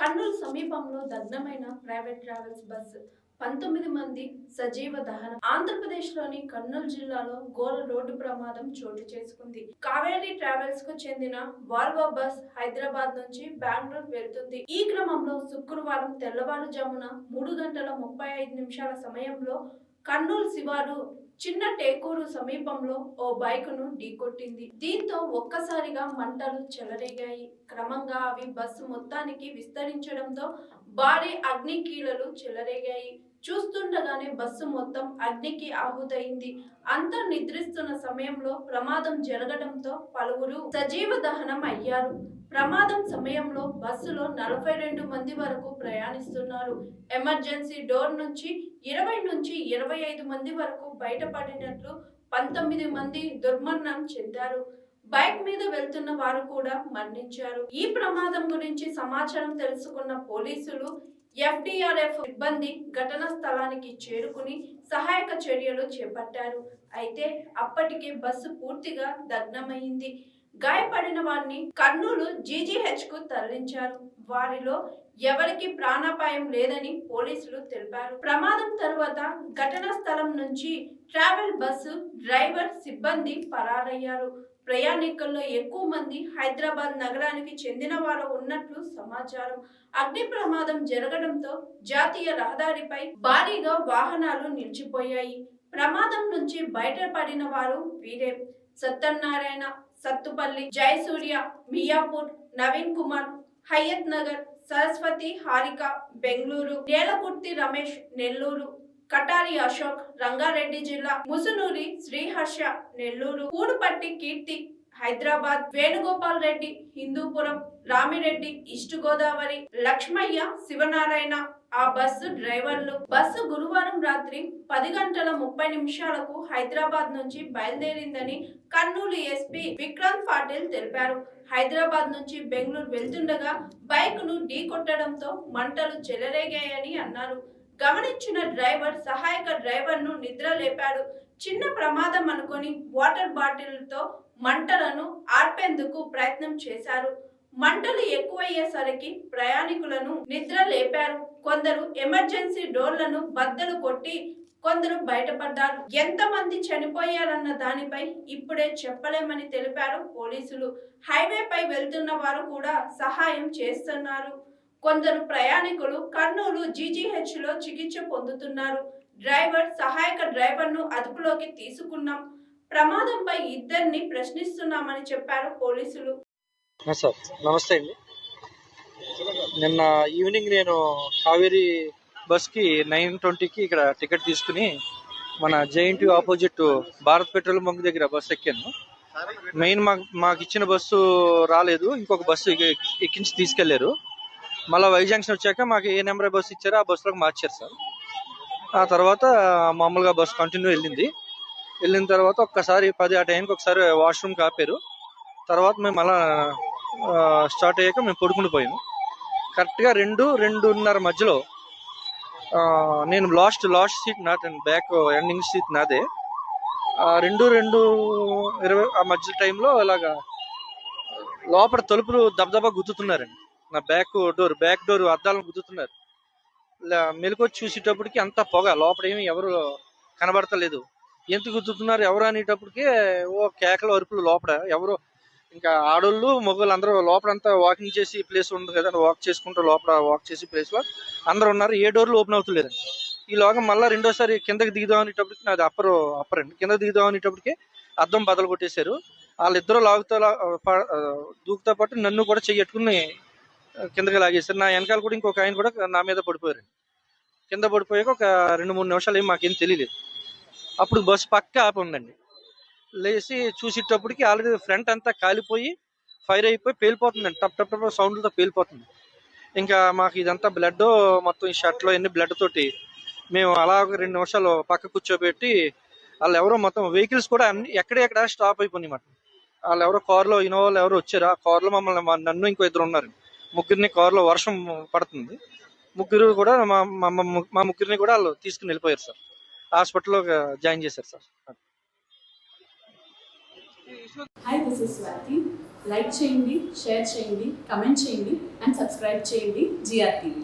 కర్నూలు సమీపంలో దగ్నమైన private travels bus పంతొమ్మిది మంది సజీవ దహనం. ఆంధ్రప్రదేశ్లోని కర్నూలు జిల్లాలో ఘోర రోడ్డు ప్రమాదం చోటు చేసుకుంది. కావేరీ ట్రావెల్స్కు చెందిన వాల్వో బస్ హైదరాబాద్ నుంచి బెంగళూరు వెళ్తుంది. ఈ క్రమంలో శుక్రవారం తెల్లవారుజామున మూడు గంటల ముప్పై ఐదు నిమిషాల సమయంలో కర్నూలు శివారు చిన్న టేకూరు సమీపంలో ఓ బైకును ఢీకొట్టింది. దీంతో ఒక్కసారిగా మంటలు చెలరేగాయి. క్రమంగా అవి బస్సు మొత్తానికి విస్తరించడంతో భారీ అగ్ని కీలలు చెలరేగాయి. చూస్తుండగానే బస్సు మొత్తం అగ్నికి ఆహుతయింది. అంతా నిద్రిస్తున్న సమయంలో ప్రమాదం జరగడంతో పలువురు సజీవ దహనం అయ్యారు. ప్రమాదం సమయంలో బస్సులో నలభై రెండు మంది వరకు ప్రయాణిస్తున్నారు. ఎమర్జెన్సీ డోర్ నుంచి ఇరవై నుంచి ఇరవై ఐదు మంది వరకు బయటపడినట్లు పంతొమ్మిది మంది దుర్మరణం చెందారు. బైక్ మీద వెళ్తున్న వారు కూడా మరణించారు. ఈ ప్రమాదం గురించి సమాచారం తెలుసుకున్న పోలీసులు ఎఫ్డిఆర్ఎఫ్ సిబ్బంది ఘటనా స్థలానికి చేరుకుని సహాయక చర్యలు చేపట్టారు. అయితే అప్పటికే బస్సు పూర్తిగా దగ్నమైంది గాయపడిన వారిని కర్నూలు జీజీహెచ్కు తరలించారు. వారిలో ఎవరికి ప్రాణాపాయం లేదని పోలీసులు తెలిపారు. ప్రమాదం తరువాత ఘటనా స్థలం నుంచి ట్రావెల్ బస్సు డ్రైవర్ సిబ్బంది పరారయ్యారు. ప్రయాణికుల్లో ఎక్కువ మంది హైదరాబాద్ నగరానికి చెందిన వారు ఉన్నట్లు సమాచారం. అగ్ని ప్రమాదం జరగడంతో జాతీయ రహదారిపై భారీగా వాహనాలు నిలిచిపోయాయి. ప్రమాదం నుంచి బయటపడిన వారు వీరే. సత్యనారాయణ సత్తుపల్లి జయసూర్య మియాపూర్ నవీన్ కుమార్ హయత్ నగర్ సరస్వతి హారిక బెంగళూరు నేలకుర్తి రమేష్ నెల్లూరు. కటారి అశోక్ రంగారెడ్డి జిల్లా ముసునూరి శ్రీహర్ష నెల్లూరు కూడుపట్టి కీర్తి హైదరాబాద్ వేణుగోపాల్ రెడ్డి హిందూపురం రామిరెడ్డి ఈస్ట్ గోదావరి లక్ష్మయ్య శివనారాయణ. ఆ బస్సు డ్రైవర్లు. బస్సు గురువారం రాత్రి పది గంటల ముప్పై నిమిషాలకు హైదరాబాద్ నుంచి బయలుదేరిందని కర్నూలు ఎస్పీ విక్రాంత్ పాటిల్ తెలిపారు. హైదరాబాద్ నుంచి బెంగళూరు వెళ్తుండగా బైక్ను ఢీకొట్టడంతో మంటలు చెలరేగాయని అన్నారు. గమనించిన డ్రైవర్ సహాయక డ్రైవర్ను నిద్ర లేపాడు చిన్న ప్రమాదం అనుకొని వాటర్ బాటిల్తో మంటలను ఆర్పేందుకు ప్రయత్నం చేశారు. మంటలు ఎక్కువయ్యేసరికి ప్రయాణికులను నిద్ర లేపారు కొందరు ఎమర్జెన్సీ డోర్లను బద్దలు కొట్టి కొందరు బయటపడ్డారు. ఎంతమంది చనిపోయారన్న దానిపై ఇప్పుడే చెప్పలేమని తెలిపారు పోలీసులు. హైవేపై వెళ్తున్న వారు కూడా సహాయం చేస్తున్నారు. కొందరు ప్రయాణికులు కర్నూలు జీజీహెచ్లో చికిత్స పొందుతున్నారు. డ్రైవర్ సహాయక డ్రైవర్ను అదుపులోకి తీసుకున్నాం. ప్రమాదంపై ఇద్దరిని ప్రశ్నిస్తున్నామని చెప్పారు పోలీసులు. సార్. నమస్తే అండి. నిన్న ఈవినింగ్ నేను కావేరీ బస్కి నైన్ ట్వంటీకి ఇక్కడ టికెట్ తీసుకుని మన JNT opposite Bharat petrol bunk దగ్గర బస్సు ఎక్కాను. మెయిన్ మాకు మాకు ఇచ్చిన బస్సు రాలేదు. ఇంకొక బస్సు ఎక్కి- ఎక్కించి తీసుకెళ్ళారు. మళ్ళీ వై జంక్షన్ వచ్చాక మాకు ఏ నెంబర్ బస్సు ఇచ్చారో ఆ బస్సులోకి మార్చారు సార్. ఆ తర్వాత మామూలుగా బస్సు కంటిన్యూ వెళ్ళింది. వెళ్ళిన తర్వాత ఒక్కసారి పది ఆ టైంకి ఒకసారి వాష్రూమ్కి ఆపారు తర్వాత మేము అలా స్టార్ట్ అయ్యాక మేము పడుకుని పోయాము. కరెక్ట్గా రెండు రెండున్నర మధ్యలో నేను లాస్ట్ లాస్ట్ సీట్ నాదండి బ్యాక్ ఎండింగ్ సీట్ నాదే. ఆ, రెండు రెండు ఇరవై ఆ మధ్య టైంలో ఇలాగా లోపల తలుపులు దబదబా గుద్దుతున్నారండి. నా బ్యాక్ డోర్ బ్యాక్ డోర్ అద్దాలను గుద్దుతున్నారు. ఇలా మెలకొచ్చి చూసేటప్పటికి అంత పొగ లోపల ఏమి ఎవరు కనబడతలేదు. ఎందుకు గుద్దుతున్నారు ఎవరు అనేటప్పటికి ఓ కేకల అరుపులు లోపల ఎవరు ఇంకా ఆడోళ్ళు మగవాళ్ళు అందరూ లోపలంతా వాకింగ్ చేసి ప్లేస్ ఉంది కదా వాక్ చేసుకుంటూ లోపల వాక్ చేసి ప్లేస్లో అందరూ ఉన్నారు. ఏ డోర్లు ఓపెన్ అవుతలేరు ఈ లోగా మళ్ళీ రెండోసారి కిందకి దిగుదాం అనేటప్పటికి నాది అప్పర్ అప్పర్ అండి. కింద దిగుదాం అనేటప్పటికి అద్దం బదలు కొట్టేశారు. వాళ్ళిద్దరూ లాగుతా లా- దూకుతా పాటు నన్ను కూడా చెయ్యట్టుకుని కిందకి లాగేశారు. నా వెనకాల కూడా ఇంకొక ఆయన కూడా నా మీద పడిపోయారు. కింద పడిపోయాక ఒక రెండు మూడు నిమిషాలు ఏం మాకేం తెలియలేదు. అప్పుడు బస్సు పక్క ఆపి ఉందండి లేచి చూసేటప్పటికి ఆల్రెడీ ఫ్రంట్ అంతా కాలిపోయి ఫైర్ అయిపోయి పేలిపోతుందండి. టప్ టప్ టప్ సౌండ్లతో పేలిపోతుంది. ఇంకా మాకు ఇదంతా బ్లడ్ మొత్తం ఈ షర్ట్లో ఎన్ని బ్లడ్ తోటి మేము అలా ఒక రెండు నిమిషాలు పక్క కూర్చోబెట్టి వాళ్ళు ఎవరో మొత్తం వెహికల్స్ కూడా అన్ని ఎక్కడెక్కడ స్టాప్ అయిపోయినాయి మాట. వాళ్ళు ఎవరో కార్లో ఇన్నోవాళ్ళు ఎవరో వచ్చారు? ఆ కార్లో మమ్మల్ని నన్ను ఇంకో ఇద్దరు ఉన్నారు ముగ్గురిని కార్లో వర్షం పడుతుంది. ముగ్గురు కూడా మా మా- మా- మా ముగ్గురిని కూడా వాళ్ళు తీసుకుని వెళ్ళిపోయారు సార్. హాస్పిటల్లో జాయిన్ చేశారు sir. Hi this is Swathi like చేయండి షేర్ చేయండి కమెంట్ చేయండి అండ్ సబ్స్క్రైబ్ చేయండి జిఆర్ టీవీ